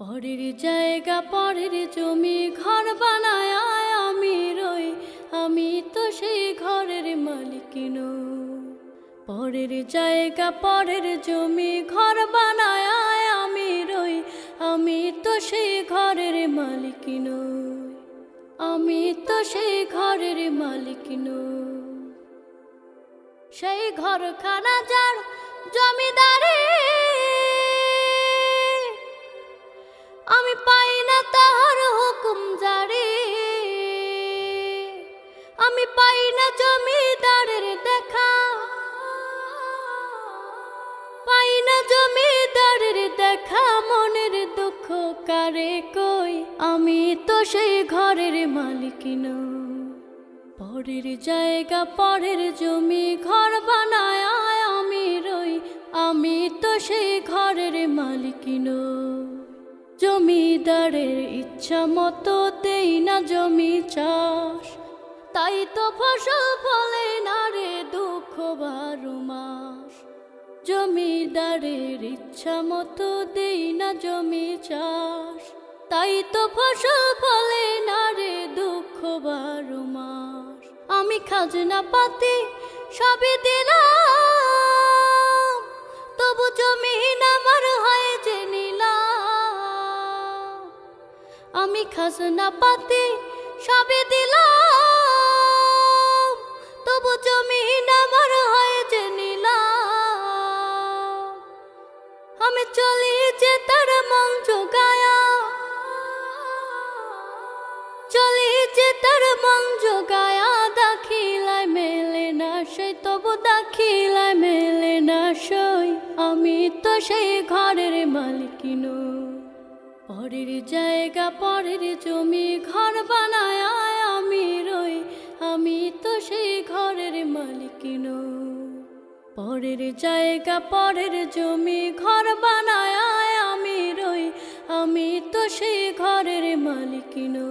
পরের জায়গা, পরের জমি, ঘর বানায় আমি রই। আমি তো সেই ঘরের মালিক পরের জায়গা, পরের জমি, ঘর বানায় আমি রই। আমি তো সেই ঘরের মালিক আমি তো সেই ঘরের মালিক সেই ঘর খানা যার জমিদারে কারে কই? আমি তো সেই ঘরের মালিক পরের জায়গা, পরের জমি, ঘর বানায় আমি রই। আমি তো সেই ঘরের মালিক নই। জমিদারের ইচ্ছা মতো দেই না জমি চাষ। তাই তো ফসল জমিদারের ইচ্ছা মতো দেই না জমি চাষ। তাই তো ফসল ফলে না রে দুঃখ বারো মাস। আমি খাজনা পাতি সবই দিলাম, তবু জমিন আমার হয় যে নিলাম। আমি খাজনা পাতি সবে দিলাম আমি তো সেই ঘরের মালিক নই পরের জায়গা, পরের জমি, ঘর বানায় আমি রই। আমি তো সেই ঘরের মালিক নই পরের জায়গা, পরের জমি, ঘর বানায় আমি রই। আমি তো সেই ঘরের মালিক নই